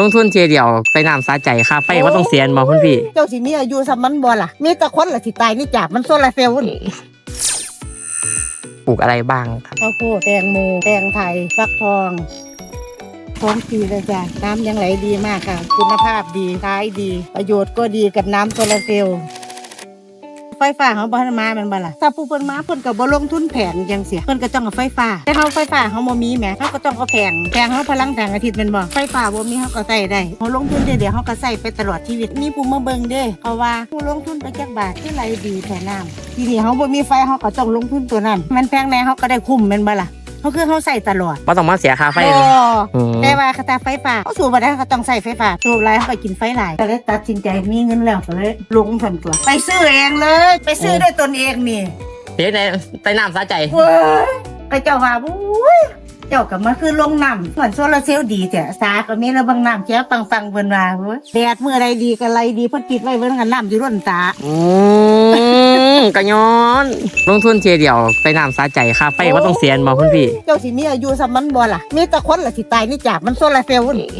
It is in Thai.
ลงทุนเทียเดียวไปน้ำสาใจค่าไฟว่าต้องเสียนบ่คุณพี่ เจ้าสิมีอายุสมันบ่ล่ะ มีแต่คนละสิตายนี่จากมันโซลาร์เซลล์นี่ปลูกอะไรบ้างครับข้าวโพดแตงโมแตงไทยฟักทองพร้อมปีเลยจ้ะน้ำยังไหลดีมากค่ะ คุณภาพดีขายดี ประโยชน์ก็ดีกับน้ำโซลาร์เซลล์ ไฟฟ้าเขาบ่ทันมาแมันบ่ล่ะถ้าผู้เพิ่นมาเพิ่นก็บ่ลงทุนแผงจังเสียเพิ่นก็ต้องเอาไฟฟ้า แต่เฮาไฟฟ้าเฮาบ่มีแหมเฮาก็ต้องเอาแผงแผงเฮาพลังแผงอาทิตย์แม่นบ่ไฟฟ้าบ่มีเฮาก็ใช้ได้เฮาลงทุนเดี๋ยวๆเฮาก็ใช้ไปตลอดชีวิตมีผู้มาเบิ่งเด้เพราะว่าผู้ลงทุนไปจักบาทคือไหลดีแท้น้ำทีนี้เฮาบ่มีไฟเฮาก็ต้องลงทุนตัวนั้นมันแพงแน่เฮาก็ได้คุ้มแม่นบ่ล่ะเฮาคือเฮาใช้ตลอดว่าต้องมาเสียค่าไฟโอ้เลยอืมแต่ ว่าคาตาไฟฟ้าเขาสูบมาได้เขาต้องใส่ไฟฟ้าสูบไรเขาก็กินไฟหลายก็เลยตัดสินใจมีเงินแล้วก็เลยลงสันตัว ไปซื้อเองเลย ไปซื้อด้วยตนเองนี่เฮ็ดในไปน้ำสาใจเว้ยก็เจ้าว่าบุ้ยเจ้ากับมันคือลงน้ำเหมือนโซลาร์เซลล์ดีแต่สาก็มีระบังน้ำเจ้าฟังฟังๆเบิ่นว่าเว้ยแดดเมื่อไรดีก็ไรดีเพ่นปิดไว้เบิ่นกันน้ำอยู่ร่นตาอืม กะย้อน ลงทุนเทียเดียวไปน้ำสาใจค่าไฟว่าต้องเสียนบ่คุณพี่ เจ้าสิมีอายุสมันบ่ล่ะ มีแต่คนละสิตายนี่จากมันโซลาเซลล์นี่